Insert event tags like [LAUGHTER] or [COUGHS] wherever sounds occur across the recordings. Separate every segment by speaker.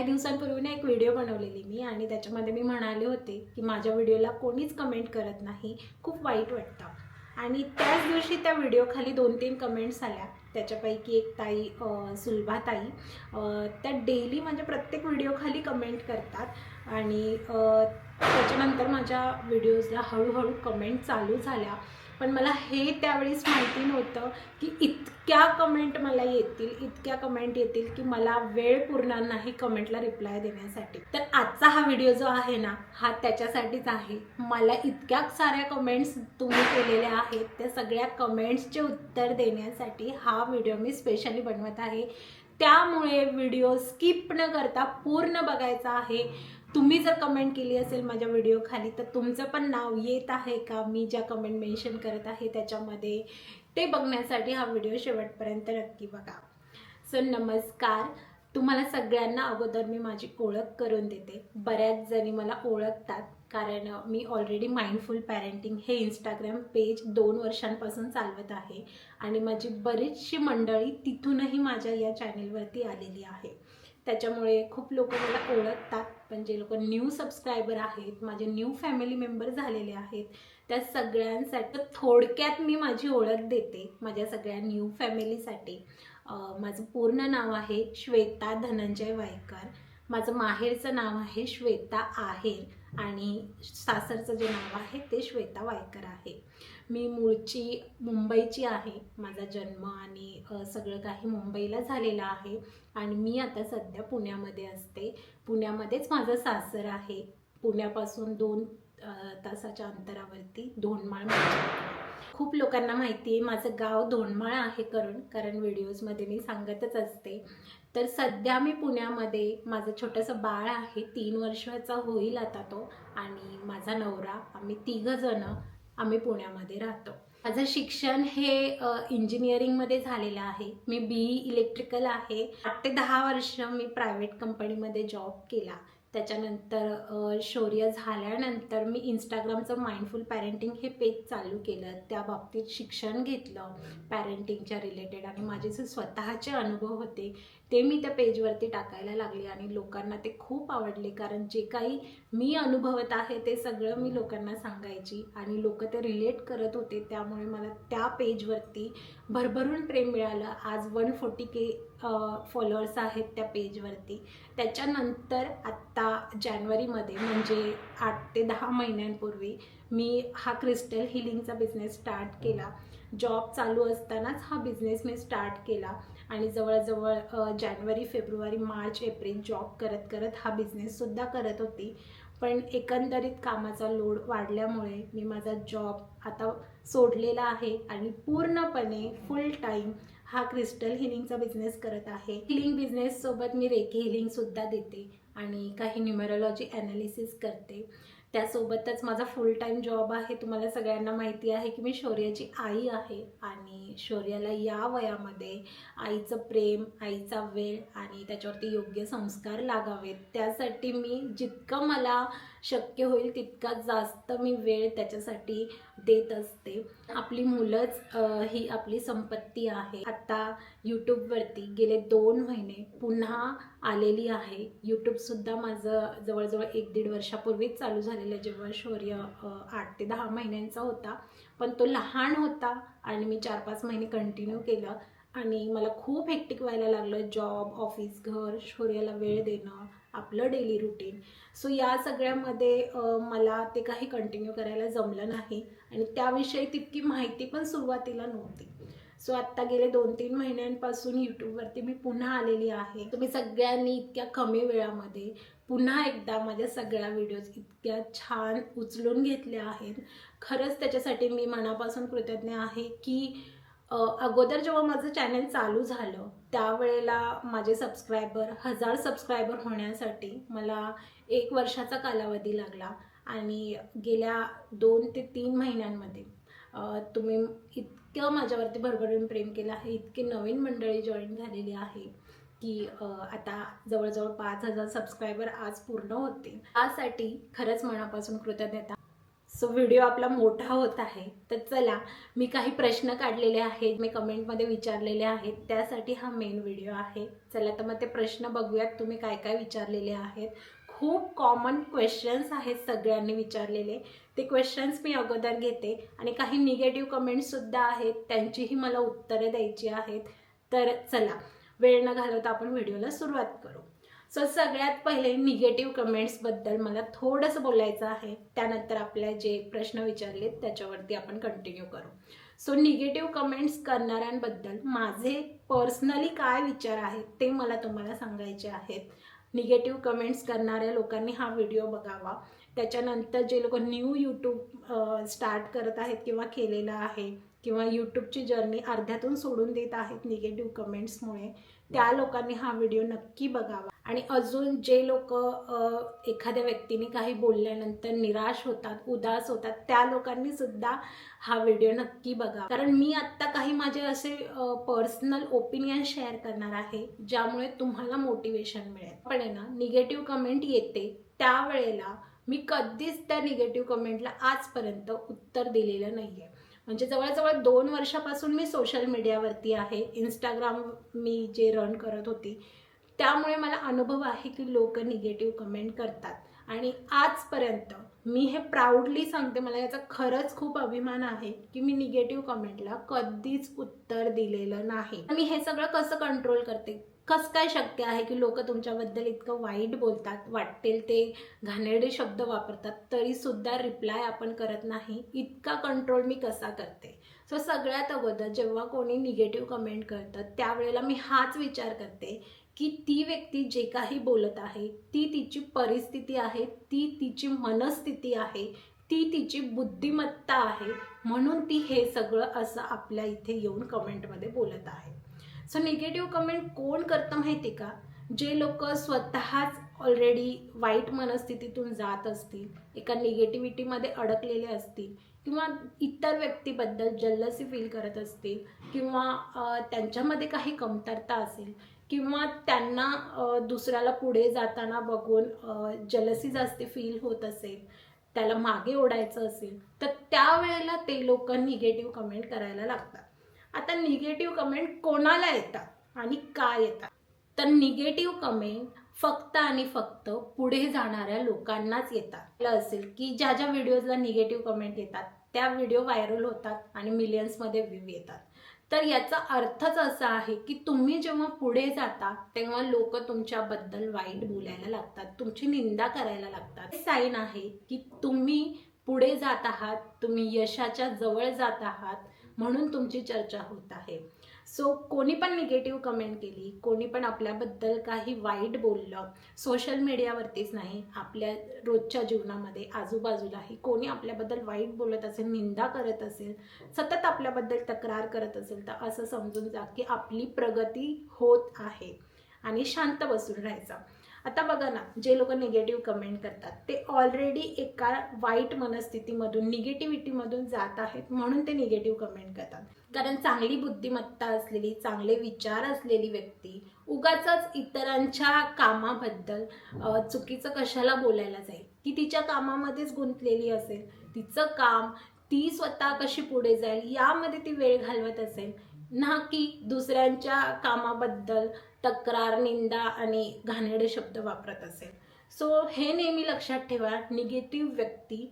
Speaker 1: काही दिवसांपूर्वी ना एक व्हिडिओ बनवलेली मी आणि त्याच्यामध्ये मी म्हणाले होते की माझ्या व्हिडिओला कोणीच कमेंट करत नाही. खूप वाईट वाटतं. आणि त्याच दिवशी त्या व्हिडिओखाली दोन तीन कमेंट्स आल्या. त्याच्यापैकी एक ताई सुलभा ताई त्या डेली म्हणजे प्रत्येक व्हिडिओखाली कमेंट करतात. आणि त्याच्यानंतर माझ्या व्हिडिओजला हळूहळू कमेंट चालू झाल्या. पण मला हे त्यावेळेस माहिती नव्हतं की इतक्या कमेंट मला येतील इतक्या कमेंट येतील की मला वेळ पुरणार नाही कमेंटला रिप्लाय देण्यासाठी. तर आजचा हा व्हिडिओ जो आहे ना हा त्याच्यासाठीच आहे. मला इतक्या साऱ्या कमेंट्स तुम्ही केलेल्या आहेत त्या सगळ्या कमेंट्सचे उत्तर देण्यासाठी हा व्हिडिओ मी स्पेशली बनवत आहे. त्यामुळे व्हिडिओ स्किप न करता पूर्ण बघायचा आहे. तुम्ही जर कमेंट केली असेल माझ्या व्हिडिओ खाली तर तुमचं पण नाव येत आहे का? मी ज्या कमेंट मेन्शन करत आहे त्याच्यामध्ये. ते बघण्यासाठी हा व्हिडिओ शेवटपर्यंत नक्की बघा. सो नमस्कार. तुम्हाला सगळ्यांना अगोदर मी माझी ओळख करून देते. बऱ्याच जणी मला ओळखतात कारण मी ऑलरेडी माइंडफुल पॅरेंटिंग हे इंस्टाग्राम पेज दोन वर्षांपासून चालवत आहे. आणि माझी बरीचशी मंडळी तिथूनही माझ्या या चॅनेलवरती आलेली आहे. त्याच्यामुळे खूप लोक मला ओळखतात. पण जे लोक न्यू सबस्क्रायबर आहेत माझे न्यू फॅमिली मेंबर झालेले आहेत त्या सगळ्यांसाठी थोडक्यात मी माझी ओळख देते माझ्या सगळ्या न्यू फॅमिलीसाठी माझं पूर्ण नाव आहे श्वेता धनंजय वायकर. माझं माहेरचं नाव आहे श्वेता आहेर आणि सासरचं जे नाव आहे ते श्वेता वायकर आहे. मी मूळची मुंबईची आहे. माझा जन्म आणि सगळं काही मुंबईला झालेलं आहे. आणि मी आता सध्या पुण्यामध्ये असते. पुण्यामध्येच माझं सासर आहे. पुण्यापासून दोन तासाच्या अंतरावरती धोंडमाळ म्हणजे खूप लोकांना माहिती आहे माझं गाव धोंडमाळ आहे करून कारण व्हिडिओजमध्ये मी सांगतच असते. तर सध्या मी पुण्यामध्ये माझं छोटंसं बाळ आहे तीन वर्षाचा होईल आता तो. आणि माझा नवरा आम्ही तिघं जणं आम्ही पुण्यामध्ये राहतो. माझं शिक्षण हे इंजिनिअरिंगमध्ये झालेलं आहे. मी बी ई इलेक्ट्रिकल आहे. आठ ते दहा वर्ष मी प्रायव्हेट कंपनीमध्ये जॉब केला. त्याच्यानंतर शौर्य झाल्यानंतर मी इंस्टाग्रामचं माइंडफुल पॅरेंटिंग हे पेज चालू केलं. त्या बाबतीत शिक्षण घेतलं पॅरेंटिंगच्या रिलेटेड आणि माझे जे स्वतःचे अनुभव होते ते मी त्या पेजवरती टाकायला लागले आणि लोकांना ते खूप आवडले. कारण जे काही मी अनुभवत आहे ते सगळं मी लोकांना सांगायची आणि लोक ते रिलेट करत होते. त्यामुळे मला त्या पेजवरती भरभरून प्रेम मिळालं. आज वन फोर्टी के फॉलोअर्स आहेत त्या पेजवरती त्याच्यानंतर आत्ता जानेवारीमध्ये म्हणजे आठ ते दहा महिन्यांपूर्वी मी हा क्रिस्टल हिलिंगचा बिझनेस स्टार्ट केला. जॉब चालू असतानाच हा बिझनेस मी स्टार्ट केला. आणि जवळजवळ जानेवारी फेब्रुवारी मार्च एप्रिल जॉब करत करत हा बिझनेससुद्धा करत होती. पण एकंदरीत कामाचा लोड वाढल्यामुळे मी माझा जॉब आता सोडलेला आहे. आणि पूर्णपणे फुल टाईम हा क्रिस्टल हिलिंगचा बिझनेस करत आहे. हिलिंग बिझनेससोबत मी रेकी हिलिंगसुद्धा देते आणि काही न्युमरोलॉजी ॲनालिसिस करते. त्यासोबतच माझा फुल टाईम जॉब आहे. तुम्हाला सगळ्यांना माहिती आहे की मी शौर्याची आई आहे आणि शौर्याला या वयामध्ये आईचं प्रेम आईचा वेळ आणि त्याच्यावरती योग्य संस्कार लागावेत. त्यासाठी मी जितकं मला शक्य होईल तितका जास्त मी वेळ त्याच्यासाठी देत असते. आपली मुलंच ही आपली संपत्ती आहे. आता यूट्यूबवरती गेले दोन महिने पुन्हा आलेली आहे. यूट्यूबसुद्धा माझं जवळजवळ एक दीड वर्षापूर्वीच चालू झालेलं जेव्हा शौर्य आठ ते दहा महिन्यांचा होता. पण तो लहान होता आणि मी चार पाच महिने कंटिन्यू केलं. आणि मला खूप हेक्टिक व्हायला लागलं. जॉब ऑफिस घर शौर्याला वेळ देणं आपलं डेली रुटीन सो या सगळ्यामध्ये मला ते काही कंटिन्यू करायला जमलं नाही आणि त्याविषयी तितकी माहिती पण सुरुवातीला नव्हती. सो आत्ता गेले दोन तीन महिन्यांपासून यूट्यूबवरती मी पुन्हा आलेली आहे. तुम्ही सगळ्यांनी इतक्या कमी वेळामध्ये पुन्हा एकदा माझ्या सगळ्या व्हिडिओज इतक्या छान उचलून घेतल्या आहेत. खरंच त्याच्यासाठी मी मनापासून कृतज्ञ आहे की अगोदर जेव्हा माझं चॅनल चालू झालं त्यावेळेला माझे सबस्क्रायबर हजार सबस्क्रायबर होण्यासाठी मला एक वर्षाचा कालावधी लागला आणि गेल्या दोन ते तीन महिन्यांमध्ये तुम्ही इतकं माझ्यावरती भरभरून प्रेम केलं आहे इतकी नवीन मंडळी जॉईन झालेली आहे की आता जवळजवळ पाच हजार सबस्क्रायबर आज पूर्ण होते त्यासाठी खरंच मनापासून कृतज्ञता. सो व्हिडिओ आपला मोठा होत आहे. तर चला मी काही प्रश्न काढलेले आहेत मी कमेंटमध्ये विचारलेले आहेत. त्यासाठी हा मेन व्हिडिओ आहे. चला तर मग ते प्रश्न बघूयात तुम्ही काय काय विचारलेले आहेत. खूप कॉमन क्वेश्चन्स आहेत सगळ्यांनी विचारलेले. ते क्वेश्चन्स मी अगोदर घेते. आणि काही निगेटिव्ह कमेंट्ससुद्धा आहेत त्यांचीही मला उत्तरे द्यायची आहेत. तर चला वेळ न घालवता आपण व्हिडिओला सुरुवात करू. सो सगळ्यात पहिले निगेटिव्ह कमेंट्सबद्दल मला थोडंसं बोलायचं आहे. त्यानंतर आपल्या जे प्रश्न विचारलेत त्याच्यावरती आपण कंटिन्यू करू. सो निगेटिव्ह कमेंट्स करणाऱ्यांबद्दल माझे पर्सनली काय विचार आहेत ते मला तुम्हाला सांगायचे आहेत. निगेटिव्ह कमेंट्स करणाऱ्या लोकांनी हा व्हिडिओ बघावा. त्याच्यानंतर जे लोक न्यू यूट्यूब स्टार्ट करत आहेत किंवा केलेलं आहे किंवा यूट्यूबची जर्नी अर्ध्यातून सोडून देत आहेत निगेटिव्ह कमेंट्समुळे त्या लोकांनी हा व्हिडिओ नक्की बघावा. आणि अजून जे लोक एखाद्या व्यक्तीने काही बोलल्यानंतर निराश होतात उदास होतात त्या लोकांनी सुद्धा हा व्हिडिओ नक्की बघा कारण मी आत्ता काही माझे असे पर्सनल ओपिनियन शेअर करणार आहे ज्यामुळे तुम्हाला मोटिवेशन मिळेल. पण आहे ना निगेटिव्ह कमेंट येते त्यावेळेला मी कधीच त्या निगेटिव्ह कमेंटला आजपर्यंत उत्तर दिलेलं नाही आहे म्हणजे जवळजवळ दोन वर्षापासून मी सोशल मीडियावरती आहे. इंस्टाग्राम मी जे रन करत होती त्यामुळे मला अनुभव आहे की लोक निगेटिव्ह कमेंट करतात. आणि आजपर्यंत मी हे प्राऊडली सांगते मला याचा खरंच खूप अभिमान आहे की मी निगेटिव्ह कमेंटला कधीच उत्तर दिलेलं नाही. मी हे सगळं कसं कंट्रोल करते? कसं काय शक्य आहे की लोक तुमच्याबद्दल इतकं वाईट बोलतात? वाटतील ते घाणेरडे शब्द वापरतात तरीसुद्धा रिप्लाय आपण करत नाही. इतका कंट्रोल मी कसा करते? सो सगळ्यात अगोदर जेव्हा कोणी निगेटिव्ह कमेंट करतं त्यावेळेला मी हाच विचार करते की ती व्यक्ती जे काही बोलत आहे ती तिची परिस्थिती आहे ती तिची मनस्थिती आहे ती तिची बुद्धिमत्ता आहे म्हणून ती हे सगळं असं आपल्या इथे येऊन कमेंटमध्ये बोलत आहे. सो निगेटिव्ह कमेंट कोण करतं माहिती का? जे लोक स्वतःच ऑलरेडी वाईट मनस्थितीतून जात असतील एका निगेटिव्हिटीमध्ये अडकलेले असतील किंवा इतर व्यक्तीबद्दल जल्लसी फील करत असतील किंवा त्यांच्यामध्ये काही कमतरता असेल किंवा त्यांना दुसऱ्याला पुढे जाताना बघून जलसी जास्त फील होत असेल त्याला मागे ओढायचं असेल तर त्यावेळेला ते लोक निगेटिव्ह कमेंट करायला लागतात. आता निगेटिव्ह कमेंट कोणाला येतात आणि का येतात? तर निगेटिव्ह कमेंट फक्त आणि फक्त पुढे जाणाऱ्या लोकांनाच येतात. असेल की ज्या ज्या व्हिडिओजला निगेटिव्ह कमेंट येतात त्या व्हिडिओ व्हायरल होतात आणि मिलियन्समध्ये व्ह्यू येतात. तर याचा अर्थच असा आहे की तुम्ही जेव्हा पुढे जाता तेव्हा लोक तुमच्याबद्दल वाईट बोलायला लागतात तुमची निंदा करायला लागतात. साईन आहे की तुम्ही पुढे जात आहात तुम्ही यशाच्या जवळ जात आहात म्हणून तुमची चर्चा होत आहे. सो कोणी पण निगेटिव्ह कमेंट केली कोणी पण आपल्याबद्दल काही वाईट बोललं सोशल मीडियावरतीच नाही आपल्या रोजच्या जीवनामध्ये आजूबाजूलाही कोणी आपल्याबद्दल वाईट बोलत असेल निंदा करत असेल सतत आपल्याबद्दल तक्रार करत असेल तर असं समजून जा की आपली प्रगती होत आहे आणि शांत बसून राहायचं. आता बघा ना जे लोक निगेटिव्ह कमेंट करतात ते ऑलरेडी एका वाईट मनस्थितीमधून निगेटिव्हिटीमधून जात आहेत म्हणून ते निगेटिव्ह कमेंट करतात. कारण चांगली बुद्धिमत्ता असलेली चांगले विचार असलेली व्यक्ती उगाच इतरांच्या कामाबद्दल चुकीचं कशाला बोलायला जाईल? ती तिच्या कामामध्येच गुंतलेली असेल. तिचं काम ती स्वतः कशी पुढे जाईल यामध्ये ती वेळ घालवत असेल. ना की दुसऱ्यांच्या कामाबद्दल तक्रार निंदा आणि घाणेरडे शब्द वापरत असेल. सो हे नेहमी लक्षात ठेवा. निगेटिव्ह व्यक्ती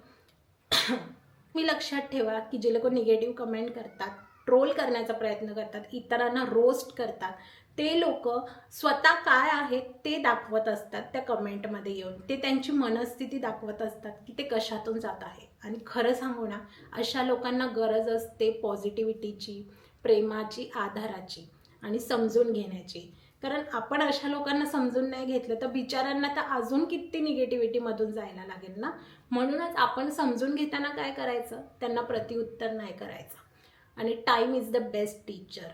Speaker 1: [COUGHS] मी लक्षात ठेवा की जे लोक निगेटिव्ह कमेंट करतात ट्रोल करण्याचा प्रयत्न करतात इतरांना रोस्ट करतात. ते लोक स्वतः काय आहेत ते दाखवत असतात त्या कमेंटमध्ये येऊन. ते त्यांची मनस्थिती दाखवत असतात की ते कशातून जात आहे. आणि खरं सांगू ना अशा लोकांना गरज असते पॉझिटिव्हिटीची प्रेमाची आधाराची आणि समजून घेण्याची. कारण आपण अशा लोकांना समजून नाही घेतलं तर बिचारांना तर अजून किती निगेटिव्हिटीमधून जायला लागेल ना? म्हणूनच आपण समजून घेताना काय करायचं? त्यांना प्रतिउत्तर नाही करायचं. आणि time is the best teacher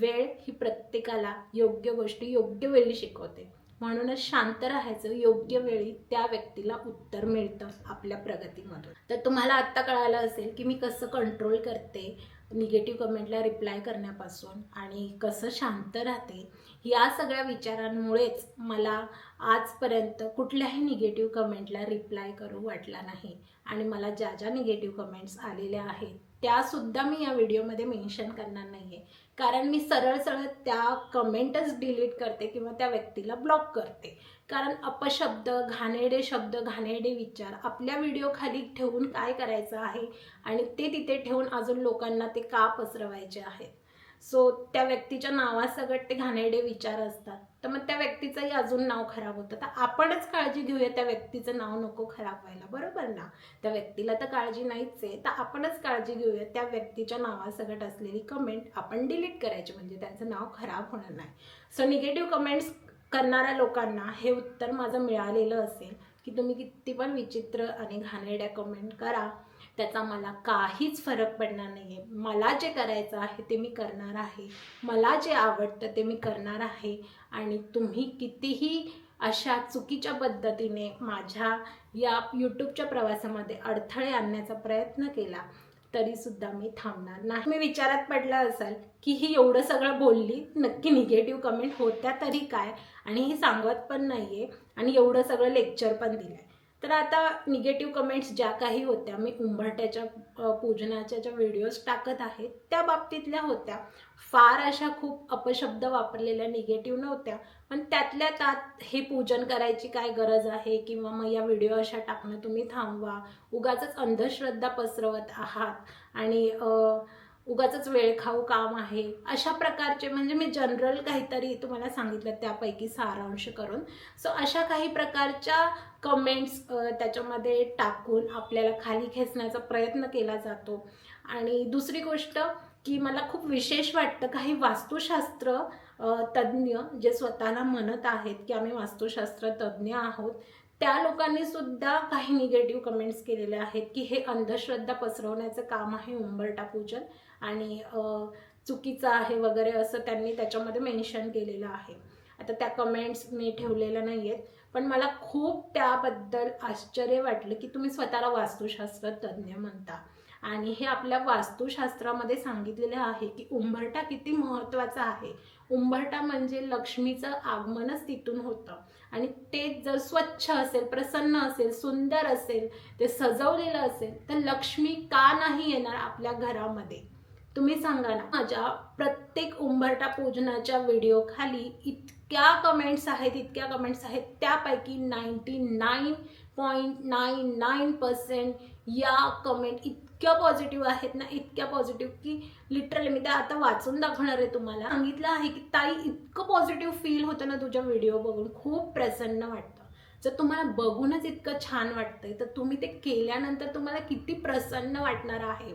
Speaker 1: वेळ ही प्रत्येकाला योग्य गोष्टी योग्य वेळी शिकवते. म्हणूनच शांत राहायचं योग्य वेळी त्या व्यक्तीला उत्तर मिळतं आपल्या प्रगतीमधून. तर तुम्हाला आत्ता कळालं असेल की मी कसं कंट्रोल करते निगेटिव्ह कमेंटला रिप्लाय करण्यापासून आणि कसं शांत राहते या सगळ्या विचारांमुळेच मला आजपर्यंत कुठल्याही निगेटिव्ह कमेंटला रिप्लाय करू वाटला नाही. आणि मला ज्या ज्या निगेटिव्ह कमेंट्स आलेल्या आहेत त्यासुद्धा मी या व्हिडिओमध्ये मेन्शन करणार नाही आहे कारण मी सरळ सरळ त्या कमेंटच डिलीट करते किंवा त्या व्यक्तीला ब्लॉक करते. कारण अपशब्द घाणेरडे शब्द घाणेरडे विचार आपल्या व्हिडिओ खाली ठेवून काय करायचं आहे? आणि ते तिथे ठेवून अजून लोकांना ते का पसरवायचे आहेत? सो त्या व्यक्तीच्या नावासकट ते घाणेरडे विचार असतात. तर मग त्या व्यक्तीचंही अजून नाव खराब होतं. तर आपणच काळजी घेऊया त्या व्यक्तीचं नाव नको खराब व्हायला. बरोबर ना? त्या व्यक्तीला तर काळजी नाहीच आहे तर आपणच काळजी घेऊया त्या व्यक्तीच्या नावासकट असलेली कमेंट आपण डिलीट करायची. म्हणजे त्यांचं नाव खराब होणार नाही. सो निगेटिव्ह कमेंट्स करणाऱ्या लोकांना हे उत्तर माझं मिळालेलं असेल. की तुम्ही किती पण विचित्र आणि घाणेरड्या कमेंट करा त्याचा मला काहीच फरक पडणार नाही आहे मला जे करायचं आहे ते मी करणार आहे. मला जे आवडतं ते मी करणार आहे. आणि तुम्ही कितीही अशा चुकीच्या पद्धतीने माझ्या या यूट्यूबच्या प्रवासामध्ये अडथळे आणण्याचा प्रयत्न केला तरीसुद्धा मी थांबणार नाही. मी विचारात पडलं असाल की ही एवढं सगळं बोलली नक्की निगेटिव्ह कमेंट होत्या तरी काय? आणि हे सांगत पण नाही आहे आणि एवढं सगळं लेक्चर पण दिलं आहे तर आता निगेटिव्ह कमेंट्स ज्या काही होत्या मी उंबरट्याच्या पूजनाच्या ज्या व्हिडिओज टाकत आहे त्या बाबतीतल्या होत्या. फार अशा खूप अपशब्द वापरलेल्या निगेटिव्ह नव्हत्या. पण त्यातल्या त्यात हे पूजन करायची काय गरज आहे? किंवा मग या व्हिडिओ अशा टाकणं तुम्ही थांबवा. उगाच अंधश्रद्धा पसरवत आहात. आणि उगाच वेळ खाऊ काम आहे. अशा प्रकारचे म्हणजे मी जनरल काहीतरी तुम्हाला सांगितलं त्यापैकी सारांश करून. सो अशा काही प्रकारच्या कमेंट्स त्याच्यामध्ये टाकून आपल्याला खाली खेचण्याचा प्रयत्न केला जातो. आणि दुसरी गोष्ट की मला खूप विशेष वाटतं काही वास्तुशास्त्र तज्ज्ञ जे स्वतःला म्हणत आहेत की आम्ही वास्तुशास्त्र तज्ज्ञ आहोत त्या लोकांनी सुद्धा काही निगेटिव्ह कमेंट्स केलेले आहेत की हे अंधश्रद्धा पसरवण्याचं काम आहे उंबरटा पूजन. आणि चुकीचं आहे वगैरे असं त्यांनी त्याच्यामध्ये मेन्शन केलेलं आहे. आता त्या कमेंट्स मी ठेवलेल्या नाही आहेत पण मला खूप त्याबद्दल आश्चर्य वाटलं की तुम्ही स्वतःला वास्तुशास्त्र तज्ज्ञ म्हणता. आणि हे आपल्या वास्तुशास्त्रामध्ये सांगितलेलं आहे की उंबरटा किती महत्त्वाचा आहे. उंबरटा म्हणजे लक्ष्मीचं आगमनच तिथून होतं. आणि ते जर स्वच्छ असेल प्रसन्न असेल सुंदर असेल ते सजवलेलं असेल तर लक्ष्मी का नाही येणार आपल्या घरामध्ये? तुम्ही सांगा ना माझ्या प्रत्येक उंबरटा पूजनाच्या व्हिडिओ खाली इतक्या कमेंट्स आहेत इतक्या कमेंट्स आहेत त्यापैकी ninety nine point nine nine percent या कमेंट इतक्या पॉझिटिव्ह आहेत ना इतक्या पॉझिटिव्ह की लिटरली मी त्या आता वाचून दाखवणार आहे तुम्हाला. सांगितलं आहे की ताई इतकं पॉझिटिव्ह फील होतं ना तुझ्या व्हिडिओ बघून खूप प्रसन्न वाटतं. जर तुम्हाला बघूनच इतकं छान वाटतंय तर तुम्ही ते केल्यानंतर तुम्हाला किती प्रसन्न वाटणार आहे.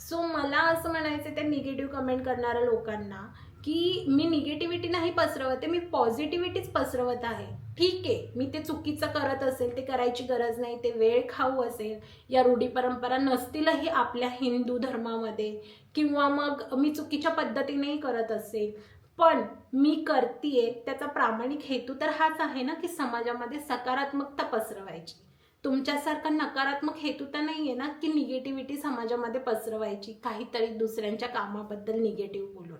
Speaker 1: सो मला असं म्हणायचं त्या निगेटिव्ह कमेंट करणाऱ्या लोकांना की मी निगेटिव्हिटी नाही पसरवते मी पॉझिटिव्हिटीच पसरवत आहे. ठीक आहे मी ते चुकीचं करत असेल ते करायची गरज नाही ते वेळ खाऊ असेल या रूढी परंपरा नसतीलही आपल्या हिंदू धर्मामध्ये किंवा मग मी चुकीच्या पद्धतीनेही करत असेल. पण मी करतीये त्याचा प्रामाणिक हेतू तर हाच आहे ना की समाजामध्ये सकारात्मकता पसरवायची. तुमच्यासारखा नकारात्मक हेतू तर नाही आहे ना की निगेटिव्हिटी समाजामध्ये पसरवायची काहीतरी दुसऱ्यांच्या कामाबद्दल निगेटिव्ह बोलून.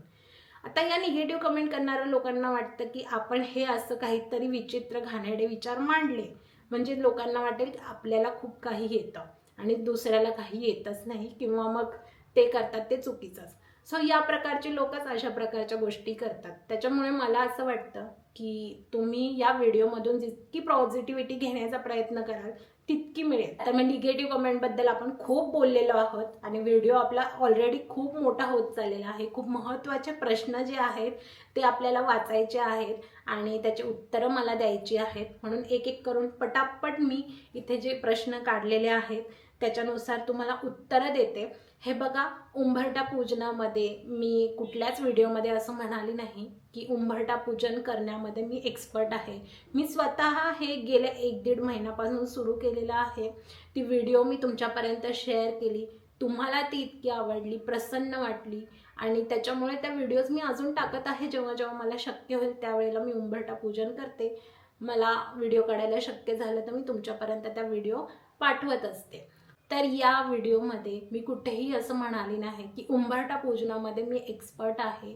Speaker 1: आता या निगेटिव्ह कमेंट करणाऱ्या लोकांना वाटतं की आपण हे असं काहीतरी विचित्र घाणेडे विचार मांडले. म्हणजे लोकांना वाटेल की आपल्याला खूप काही येतं आणि दुसऱ्याला काही येतच नाही किंवा मग ते करतात ते चुकीचंच. सो या प्रकारचे लोकच अशा प्रकारच्या गोष्टी करतात. त्याच्यामुळे मला असं वाटतं की तुम्ही या व्हिडिओमधून जितकी पॉझिटिव्हिटी घेण्याचा प्रयत्न कराल तितकी मिळेल. तर मग निगेटिव्ह कमेंटबद्दल आपण खूप बोललेलो आहोत आणि व्हिडिओ आपला ऑलरेडी खूप मोठा होत चाललेला आहे. खूप महत्त्वाचे प्रश्न जे आहेत ते आपल्याला वाचायचे आहेत आणि त्याचे उत्तरं मला द्यायची आहेत. म्हणून एक एक करून पटापट मी इथे जे प्रश्न काढलेले आहेत त्याच्यानुसार तुम्हाला उत्तरं देते. हे बघा उंबरटा पूजनामध्ये मी कुठल्याच व्हिडिओमध्ये असं म्हणाली नाही की उंबरटा पूजन करण्यामध्ये मी एक्सपर्ट आहे. मी स्वतः हे गेल्या एक दीड महिन्यापासून सुरू केलेलं आहे. ती व्हिडिओ मी तुमच्यापर्यंत शेअर केली. तुम्हाला ती इतकी आवडली प्रसन्न वाटली आणि त्याच्यामुळे त्या व्हिडिओज मी अजून टाकत आहे. जेव्हा जेव्हा मला शक्य होईल त्यावेळेला मी उंबरटा पूजन करते. मला व्हिडिओ काढायला शक्य झालं तर मी तुमच्यापर्यंत त्या व्हिडिओ पाठवत असते. तर या व्हिडिओमध्ये मी कुठेही असं म्हणाली नाही की उंबरटा पूजनामध्ये मी एक्सपर्ट आहे.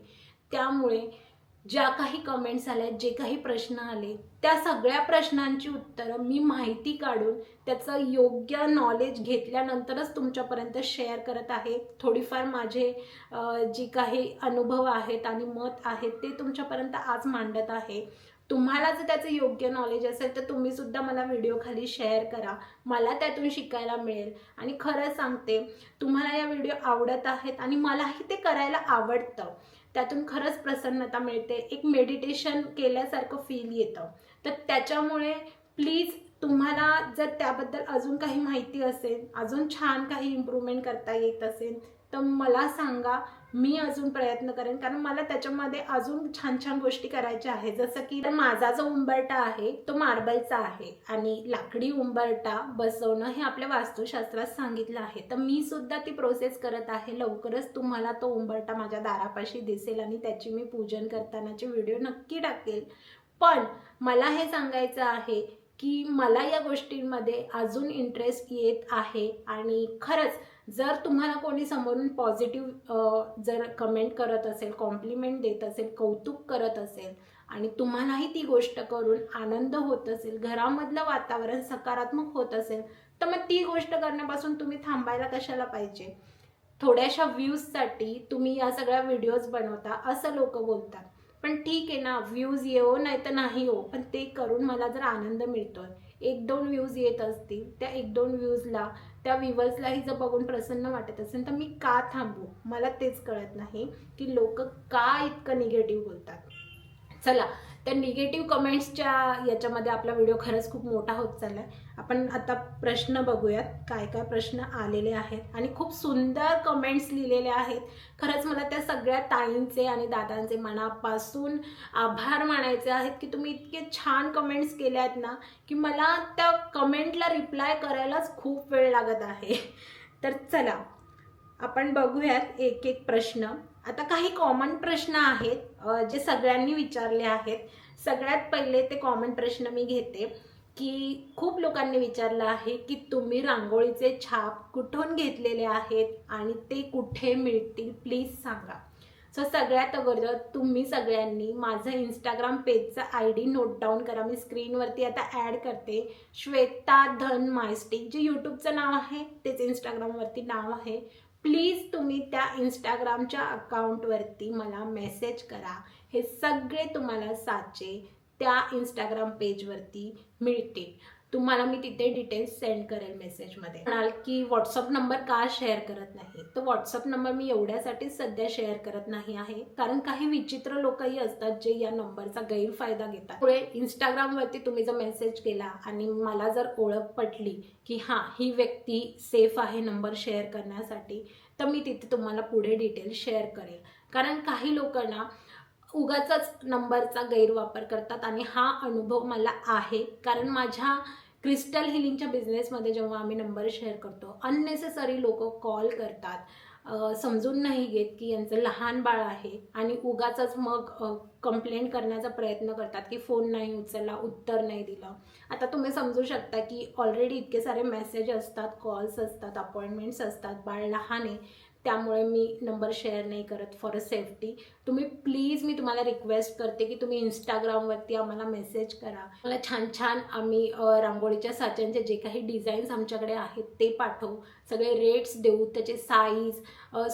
Speaker 1: त्यामुळे ज्या काही कमेंट्स आल्या जे काही प्रश्न आले त्या सगळ्या प्रश्नांची उत्तरं मी माहिती काढून त्याचं योग्य नॉलेज घेतल्यानंतरच तुमच्यापर्यंत शेअर करत आहे. थोडीफार माझे जी काही अनुभव आहेत आणि मत आहेत ते तुमच्यापर्यंत आज मांडत आहे. तुम्हाला जर त्याचं योग्य नॉलेज असेल तर तुम्ही सुद्धा मला व्हिडिओ खाली शेअर करा. मला त्यातून शिकायला मिळेल. आणि खरं सांगते तुम्हाला या व्हिडिओ आवडत आहेत आणि मलाही ते करायला आवडतं. त्यातून खरंच प्रसन्नता मिळते. एक मेडिटेशन केल्यासारखं फील येतं. तर त्याच्यामुळे प्लीज तुम्हाला जर त्याबद्दल अजून काही माहिती असेल अजून छान काही इम्प्रूव्हमेंट करता येत असेल तर मला सांगा. मी अजून प्रयत्न करेन. कारण मला त्याच्यामध्ये अजून छान छान गोष्टी करायच्या आहेत. जसं की माझा जो उंबरटा आहे तो मार्बलचा आहे. आणि लाकडी उंबरटा बसवणं हे आपल्या वास्तुशास्त्रात सांगितलं आहे. तर मी सुद्धा ती प्रोसेस करत आहे. लवकरच तुम्हाला तो उंबरटा माझ्या दारापाशी दिसेल आणि त्याची मी पूजन करतानाचे व्हिडिओ नक्की टाकेल. पण मला हे सांगायचं आहे की मला या गोष्टींमध्ये अजून इंटरेस्ट येत आहे. आणि खरंच जर तुम्हाला कोणी समोरून पॉझिटिव्ह जर कमेंट करत असेल कॉम्प्लिमेंट देत असेल कौतुक करत असेल आणि तुम्हालाही ती गोष्ट करून आनंद होत असेल घरामधलं वातावरण सकारात्मक होत असेल तर मग ती गोष्ट करण्यापासून तुम्ही थांबायला कशाला पाहिजे? थोड्याशा व्ह्यूजसाठी तुम्ही या सगळ्या व्हिडिओज बनवता असं लोक बोलतात. पण ठीक आहे ना व्ह्यूज येऊ नाही तर नाही हो पण ते करून मला जर आनंद मिळतोय. एक दोन व्ह्यूज येत असतील त्या एक दोन व्ह्यूजला त्या व्ह्युअर्सलाही जर बघून प्रसन्न वाटत असेल तर मी का थांबू? मला तेच कळत नाही की लोक का इतकं निगेटिव्ह बोलतात. चला त्या निगेटिव्ह कमेंट्सच्या याच्यामध्ये आपला व्हिडिओ खरंच खूप मोठा होत चालला आहे आपण आता प्रश्न बघूयात काय काय प्रश्न आलेले आहेत आणि खूप सुंदर कमेंट्स लिहिलेले आहेत. खरंच मला त्या सगळ्या ताईंचे आणि दादांचे मनापासून आभार मानायचे आहेत की तुम्ही इतके छान कमेंट्स केल्या आहेत ना की मला त्या कमेंटला रिप्लाय करायलाच खूप वेळ लागत आहे. तर चला आपण बघूयात एक एक प्रश्न. आता काही कॉमन प्रश्न आहेत जे सगळ्यांनी विचारले आहेत. सगळ्यात पहिले ते कॉमन प्रश्न मी घेते की खूप लोकांनी विचारलं आहे की तुम्ही रांगोळीचे छाप कुठून घेतलेले आहेत आणि ते कुठे मिळतील? प्लीज सांगा. सो सगळ्यात अगोदर तुम्ही सगळ्यांनी माझं इंस्टाग्राम पेजचा आय डी नोट डाऊन करा. मी स्क्रीनवरती आता ॲड करते. श्वेता धन मायस्टिक जे यूट्यूबचं नाव आहे तेच इंस्टाग्रामवरती नाव आहे. प्लीज तुम्ही त्या इंस्टाग्रामच्या अकाउंटवरती मला मेसेज करा. हे सगळे तुम्हाला साचे त्या इंस्टाग्राम पेजवरती मिळतील. तुम्हाला मी तिथे डिटेल्स सेंड करेल मेसेजमध्ये म्हणाल की व्हॉट्सअप नंबर का शेअर करत नाही? तर व्हॉट्सअप नंबर मी एवढ्यासाठी सध्या शेअर करत नाही आहे. कारण काही विचित्र लोकही असतात जे या नंबरचा गैरफायदा घेतात. पुढे इंस्टाग्रामवरती तुम्ही जर मेसेज केला आणि मला जर ओळख पटली की हां ही व्यक्ती सेफ आहे नंबर शेअर करण्यासाठी तर मी तिथे तुम्हाला पुढे डिटेल्स शेअर करेल. कारण काही लोकांना उगाचाच नंबरचा गैरवापर करतात आणि हा अनुभव मला आहे. कारण माझ्या क्रिस्टल हिलिंगच्या बिझनेसमध्ये जेव्हा आम्ही नंबर शेअर करतो अननेसेसरी लोक कॉल करतात. समजून नाही घेत की यांचं लहान बाळ आहे आणि उगाचाच मग कंप्लेंट करण्याचा प्रयत्न करतात की फोन नाही उचलला उत्तर नाही दिलं. आता तुम्ही समजू शकता की ऑलरेडी इतके सारे मेसेज असतात कॉल्स असतात अपॉइंटमेंट्स असतात बाळ लहान आहे. त्यामुळे मी नंबर शेअर नाही करत फॉर अ सेफ्टी तुम्ही प्लीज मी तुम्हाला रिक्वेस्ट करते की तुम्ही इंस्टाग्रामवरती आम्हाला मेसेज करा. मला छान छान आम्ही रांगोळीच्या साच्यांचे जे काही डिझाईन्स आमच्याकडे आहेत ते पाठवू. सगळे रेट्स देऊ त्याचे साईज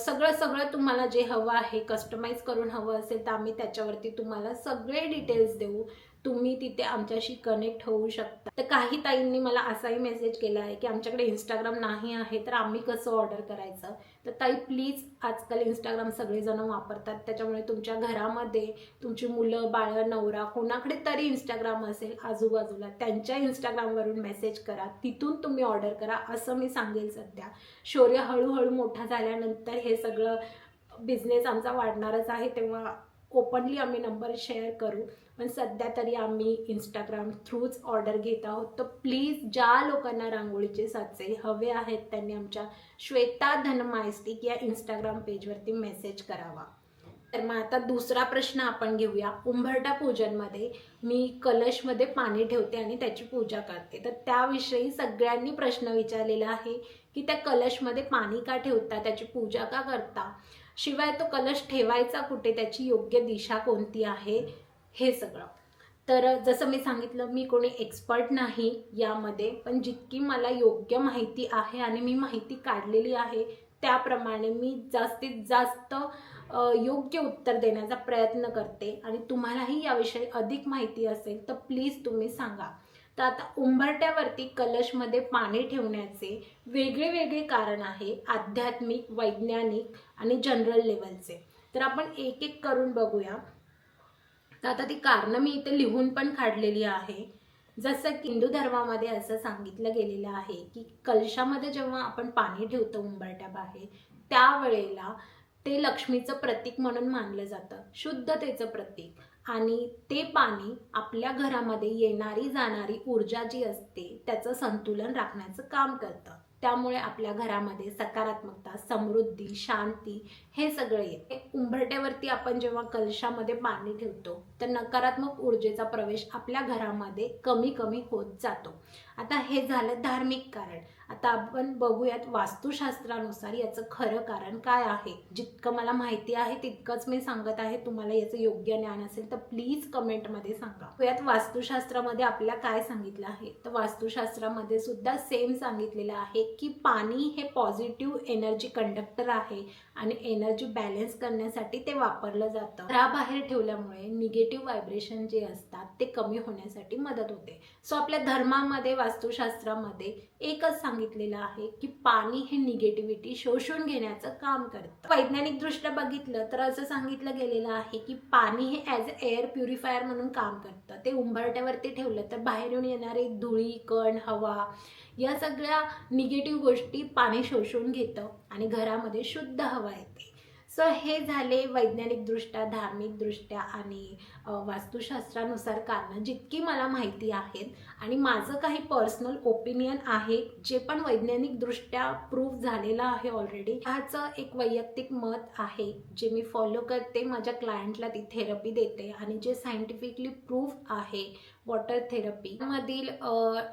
Speaker 1: सगळं सगळं तुम्हाला जे हवं आहे कस्टमाइज करून हवं असेल तर आम्ही त्याच्यावरती तुम्हाला सगळे डिटेल्स देऊ. तुम्ही तिथे आमच्याशी कनेक्ट होऊ शकता. तर काही ताईंनी मला असाही मेसेज केला आहे की आमच्याकडे इंस्टाग्राम नाही आहे तर आम्ही कसं ऑर्डर करायचं? तर ताई प्लीज आजकाल इंस्टाग्राम सगळेजण वापरतात. त्याच्यामुळे तुमच्या घरामध्ये तुमची मुलं बाळं नवरा कोणाकडे तरी इंस्टाग्राम असेल आजूबाजूला त्यांच्या इंस्टाग्रामवरून मेसेज करा. तिथून तुम्ही ऑर्डर करा असं मी सांगेल सध्या. शौर्य हळूहळू मोठा झाल्यानंतर हे सगळं बिझनेस आमचा वाढणारच आहे तेव्हा ओपनली आम्ही नंबर शेअर करू. पण सध्या तरी आम्ही इंस्टाग्राम थ्रूच ऑर्डर घेत आहोत. तर प्लीज ज्या लोकांना रांगोळीचे साचे हवे आहेत त्यांनी आमच्या श्वेता धनमायस्टिक या इंस्टाग्राम पेजवरती मेसेज करावा. तर मग आता दुसरा प्रश्न आपण घेऊया. उंबरटा पूजनमध्ये मी कलशमध्ये पाणी ठेवते आणि त्याची पूजा करते. तर त्याविषयी सगळ्यांनी प्रश्न विचारलेला आहे की त्या कलशमध्ये पाणी का ठेवता? त्याची पूजा का करता? शिवाय तो कलश ठेवायचा कुठे? त्याची योग्य दिशा कोणती आहे? हे सगळं. तर जसं मी सांगितलं मी कोणी एक्सपर्ट नाही यामध्ये पण जितकी मला योग्य माहिती आहे आणि मी माहिती काढलेली आहे त्याप्रमाणे मी जास्तीत जास्त योग्य उत्तर देण्याचा प्रयत्न करते. आणि तुम्हालाही याविषयी अधिक माहिती असेल तर प्लीज तुम्ही सांगा. तर आता उंबरट्यावरती कलशमध्ये पाणी ठेवण्याचे वेगळे वेगळे कारण आहे आध्यात्मिक वैज्ञानिक आणि जनरल लेवलचे तर आपण एक एक करून बघूया. तर आता ती कारणं मी इथे लिहून पण काढलेली आहे. जसं की हिंदू धर्मामध्ये असं सांगितलं गेलेलं आहे की कलशामध्ये जेव्हा आपण पाणी ठेवतो उंबरट्या बाहेर त्यावेळेला ते लक्ष्मीचं प्रतीक म्हणून मानलं जातं. शुद्धतेचं प्रतीक. आणि ते पाणी आपल्या घरामध्ये येणारी जाणारी ऊर्जा जी असते त्याचं संतुलन राखण्याचं काम करतं. त्यामुळे आपल्या घरामध्ये सकारात्मकता समृद्धी शांती हे सगळे येते. उंबरट्यावरती आपण जेव्हा कलशामध्ये पाणी ठेवतो तर नकारात्मक ऊर्जेचा प्रवेश आपल्या घरामध्ये कमी कमी होत जातो. आता हे झालं धार्मिक कारण. आता आपण बघूयात वास्तुशास्त्रानुसार याचं खरं कारण काय आहे. जितकं मला माहिती आहे तितकंच मी सांगत आहे. तुम्हाला याचं योग्य ज्ञान असेल तर प्लीज कमेंटमध्ये सांगा. यात वास्तुशास्त्रामध्ये आपल्याला काय सांगितलं आहे? तर वास्तुशास्त्रामध्ये सुद्धा सेम सांगितलेलं आहे की पाणी हे पॉझिटिव्ह एनर्जी कंडक्टर आहे. आणि एनर्जी बॅलेन्स करण्यासाठी ते वापरलं जातं. घराबाहेर ठेवल्यामुळे निगेटिव्ह व्हायब्रेशन जे असतात ते कमी होण्यासाठी मदत होते. सो आपल्या धर्मामध्ये वास्तुशास्त्रामध्ये एकच सांगितलेलं आहे की पाणी हे निगेटिव्हिटी शोषून घेण्याचं काम करतं. वैज्ञानिकदृष्ट्या बघितलं तर असं सांगितलं गेलेलं आहे की पाणी हे ॲज अ एअर प्युरिफायर म्हणून काम करतं. ते उंबरट्यावरती ठेवलं तर बाहेरून येणारे धुळी कण हवा या सगळ्या निगेटिव्ह गोष्टी पाणी शोषून घेतं आणि घरामध्ये शुद्ध हवा येते. सो हे झाले वैज्ञानिकदृष्ट्या धार्मिकदृष्ट्या आणि वास्तुशास्त्रानुसार कारणं जितकी मला माहिती आहेत आणि माझं काही पर्सनल ओपिनियन आहे जे पण वैज्ञानिकदृष्ट्या प्रूव्ह झालेलं आहे ऑलरेडी ह्याचं एक वैयक्तिक मत आहे जे मी फॉलो करते माझ्या क्लायंटला ती थेरपी देते आणि जे सायंटिफिकली प्रूफ आहे वॉटर थेरपी मधील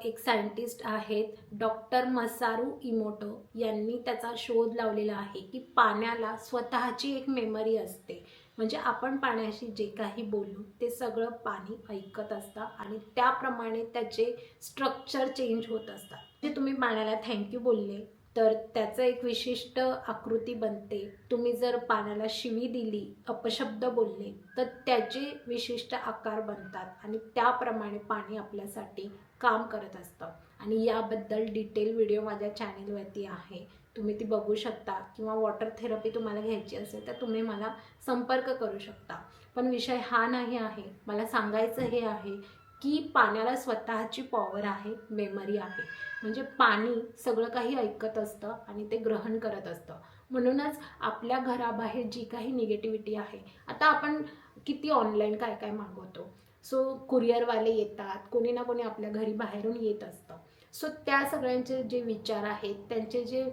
Speaker 1: एक सायंटिस्ट आहेत डॉक्टर मसारू इमोटो यांनी त्याचा शोध लावलेला आहे की पाण्याला स्वतःची एक मेमरी असते. म्हणजे आपण पाण्याशी जे काही बोलू ते सगळं पाणी ऐकत असतं आणि त्याप्रमाणे त्याचे स्ट्रक्चर चेंज होत असतात जे तुम्ही पाण्याला थँक्यू बोलले तर त्याचं एक विशिष्ट आकृती बनते. तुम्ही जर पाण्याला शिवी दिली अपशब्द बोलले तर त्याचे विशिष्ट आकार बनतात आणि त्याप्रमाणे पाणी आपल्यासाठी काम करत असतं. आणि याबद्दल डिटेल व्हिडिओ माझ्या चॅनेलवरती आहे. तुम्ही ती बघू शकता किंवा वॉटर थेरपी तुम्हाला घ्यायची असेल तर तुम्ही मला संपर्क करू शकता. पण विषय हा नाही आहे. मला सांगायचं हे आहे की पाण्याला स्वतःची पॉवर आहे मेमरी आहे. म्हणजे पाणी सगळं काही ऐकत असतं आणि ते ग्रहण करत असतं. म्हणूनच आपल्या घराबाहेर जी काही निगेटिव्हिटी आहे आता आपण किती ऑनलाईन काय काय मागवतो? सो कुरिअरवाले येतात कोणी ना कोणी आपल्या घरी बाहेरून येत असतं. सो त्या सगळ्यांचे जे विचार आहेत त्यांचे जे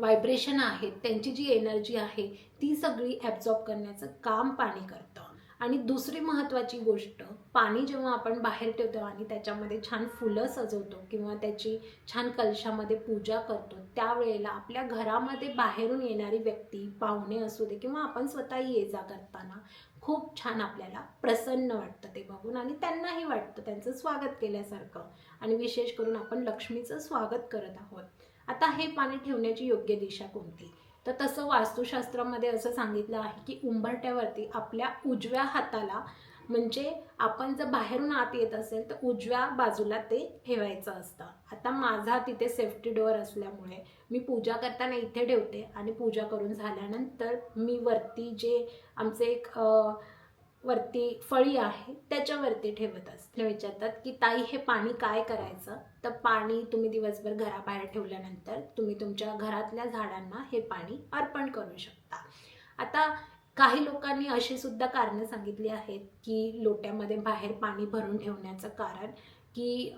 Speaker 1: व्हायब्रेशन आहेत त्यांची जी एनर्जी आहे ती सगळी ॲब्झॉर्ब करण्याचं काम पाणी करतं. आणि दुसरी महत्त्वाची गोष्ट पाणी जेव्हा आपण बाहेर ठेवतो आणि त्याच्यामध्ये छान फुलं सजवतो किंवा त्याची छान कलशामध्ये पूजा करतो त्यावेळेला आपल्या घरामध्ये बाहेरून येणारी व्यक्ती पाहुणे असू दे किंवा आपण स्वतः ये जा करताना खूप छान आपल्याला प्रसन्न वाटतं ते बघून आणि त्यांनाही वाटतं त्यांचं स्वागत केल्यासारखं. आणि विशेष करून आपण लक्ष्मीचं स्वागत करत आहोत. आता हे पाणी ठेवण्याची योग्य दिशा कोणती? तर तसं वास्तुशास्त्रामध्ये असं सांगितलं आहे की उंबरट्यावरती आपल्या उजव्या हाताला म्हणजे आपण जर बाहेरून आत येत असेल तर उजव्या बाजूला ते ठेवायचं असतं. आता माझा तिथे सेफ्टी डोअर असल्यामुळे मी पूजा करताना इथे ठेवते आणि पूजा करून झाल्यानंतर मी वरती जे आमचे एक वरती फळी आहे त्याच्यावरती ठेवत असते. विचारतात की ताई हे पाणी काय करायचं? तर पाणी तुम्ही दिवसभर घराबाहेर ठेवल्यानंतर तुम्ही तुमच्या घरातल्या झाडांना हे पाणी अर्पण करू शकता. आता काही लोकांनी अशी सुद्धा कारणं सांगितली आहेत की लोट्यामध्ये बाहेर पाणी भरून ठेवण्याचं कारण की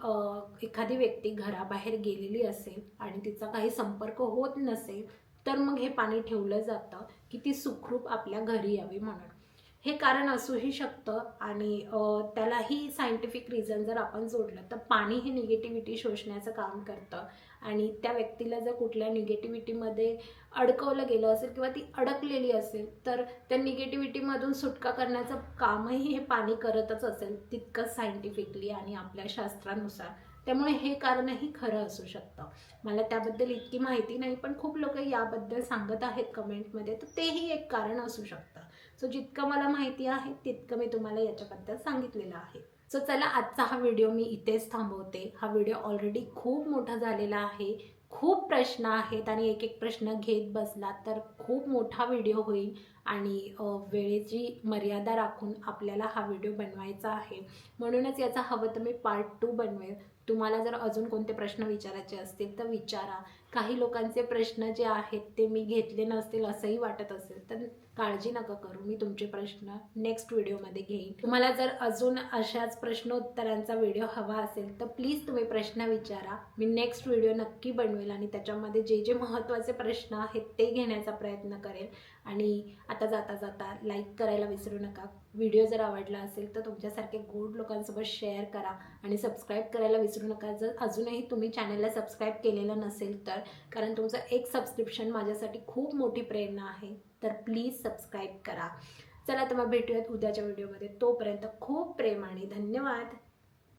Speaker 1: एखादी व्यक्ती घराबाहेर गेलेली असेल आणि तिचा काही संपर्क होत नसेल तर मग हे पाणी ठेवलं जातं की ती सुखरूप आपल्या घरी यावी म्हणून. हे कारण असूही शकतं आणि त्यालाही सायंटिफिक रिझन जर आपण जोडलं तर पाणी हे निगेटिव्हिटी शोषण्याचं काम करतं. आणि त्या व्यक्तीला जर कुठल्या निगेटिव्हिटीमध्ये अडकवलं गेलं असेल किंवा ती अडकलेली असेल तर त्या निगेटिव्हिटीमधून सुटका करण्याचं कामही हे पाणी करतच असेल तितकंच सायंटिफिकली आणि आपल्या शास्त्रानुसार. त्यामुळे हे कारणही खरं असू शकतं. मला त्याबद्दल इतकी माहिती नाही पण खूप लोक याबद्दल सांगत आहेत कमेंटमध्ये तर तेही एक कारण असू शकतं. सो जितकं मला माहिती आहे तितकं मी तुम्हाला याच्याबद्दल सांगितलेलं आहे. सो चला आजचा हा व्हिडिओ मी इथेच थांबवते. हा व्हिडिओ ऑलरेडी खूप मोठा झालेला आहे. खूप प्रश्न आहेत आणि एक एक प्रश्न घेत बसला तर खूप मोठा व्हिडिओ होईल आणि वेळेची मर्यादा राखून आपल्याला हा व्हिडिओ बनवायचा आहे. म्हणूनच याचा हवं तर मी पार्ट टू बनवेल. तुम्हाला जर अजून कोणते प्रश्न विचारायचे असतील तर विचारा. काही लोकांचे प्रश्न जे आहेत ते मी घेतले नसतील असंही वाटत असेल तर काळजी नका करू मी तुमचे प्रश्न नेक्स्ट व्हिडिओमध्ये घेईन. तुम्हाला जर अजून अशाच प्रश्नोत्तरांचा व्हिडिओ हवा असेल तर प्लीज तुम्ही प्रश्न विचारा. मी नेक्स्ट व्हिडिओ नक्की बनवेल आणि त्याच्यामध्ये जे जे महत्त्वाचे प्रश्न आहेत ते घेण्याचा प्रयत्न करेल. आणि आता जाता जाता लाईक करायला विसरू नका. व्हिडिओ जर आवडला असेल तर तुमच्यासारखे गोड लोकांसोबत शेअर करा आणि सबस्क्राईब करायला विसरू नका. जर अजूनही तुम्ही चॅनलला सबस्क्राईब केलेलं नसेल तर कारण तुमचं एक सबस्क्रिप्शन माझ्यासाठी खूप मोठी प्रेरणा आहे. तर प्लीज सबस्क्राईब करा. चला तर मग भेटूयात उद्याच्या व्हिडिओमध्ये तोपर्यंत खूप प्रेम आणि धन्यवाद.